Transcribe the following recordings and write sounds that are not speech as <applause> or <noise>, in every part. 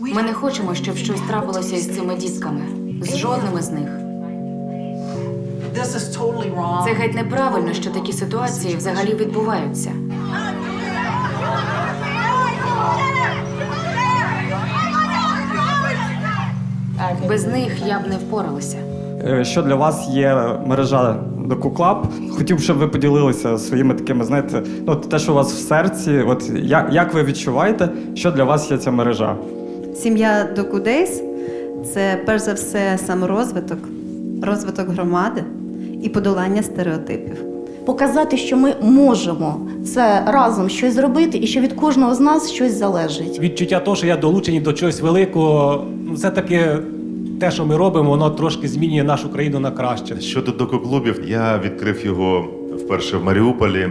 Ми не хочемо, щоб щось трапилося із цими дітками. З жодним із них. Це геть неправильно, що такі ситуації взагалі відбуваються. Без них я б не впоралася. Е, Що для вас є мережа Доку Клаб? Хотів, щоб ви поділилися своїми такими, знаєте, ну те, що у вас в серці. От як, як ви відчуваєте, що для вас є ця мережа? Сім'я Докудейс це перш за все саморозвиток, розвиток громади і подолання стереотипів. показати, що ми можемо це разом щось зробити, і що від кожного з нас щось залежить. Відчуття того, що я долучений до чогось великого, ну, це таки те, що ми робимо, воно трошки змінює нашу країну на краще. Щодо дококлубів, я відкрив його вперше в Маріуполі.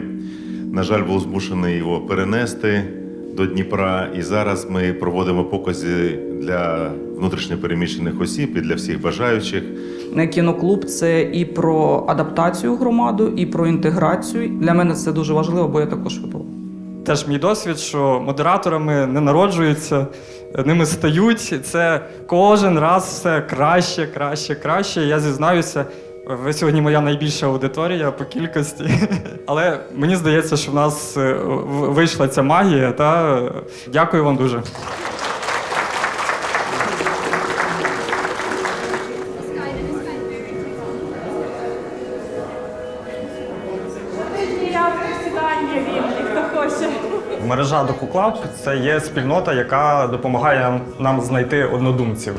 На жаль, був змушений його перенести до Дніпра. І зараз ми проводимо покази для внутрішньопереміщених осіб і для всіх бажаючих. Кіноклуб це і про адаптацію громаду, і про інтеграцію. Для мене це дуже важливо, бо я також ВПО. Теж мій досвід, що модераторами не народжуються, ними стають. Це кожен раз все краще, краще, краще. Я зізнаюся, ви сьогодні моя найбільша аудиторія по кількості. <laughs> Але мені здається, що в нас е, вийшла ця магія. Та дякую вам дуже. Мережа DokuClub – це є спільнота, яка допомагає нам знайти однодумців.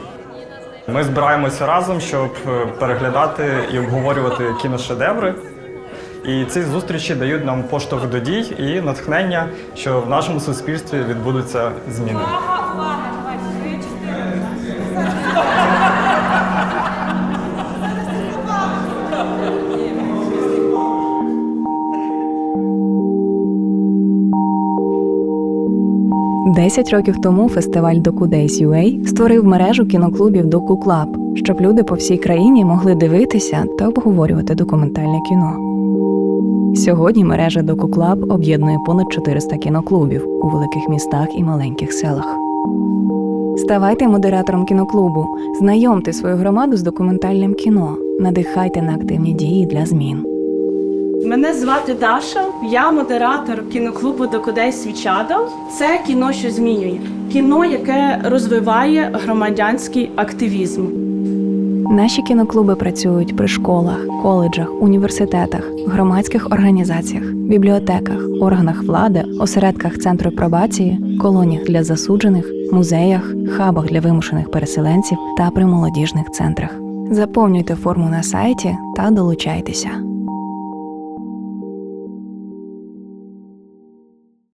Ми збираємося разом, щоб е, переглядати і обговорювати кіношедеври. І ці зустрічі дають нам поштовх до дій і натхнення, що в нашому суспільстві відбудуться зміни. Десять років тому фестиваль Days UA створив мережу кіноклубів Доку Клаб, щоб люди по всій країні могли дивитися та обговорювати документальне кіно. Сьогодні мережа Доку Клаб об'єднує понад 400 кіноклубів у великих містах і маленьких селах. Ставайте модератором кіноклубу, знайомте свою громаду з документальним кіно, надихайте на активні дії для змін. Мене звати Даша, я модератор кіноклубу Докудей Свічадо. Це кіно, що змінює. Кіно, яке розвиває громадянський активізм. Наші кіноклуби працюють при школах, коледжах, університетах, громадських організаціях, бібліотеках, органах влади, осередках центру пробації, колоніях для засуджених, музеях, хабах для вимушених переселенців та при молодіжних центрах. Заповнюйте форму на сайті та долучайтеся.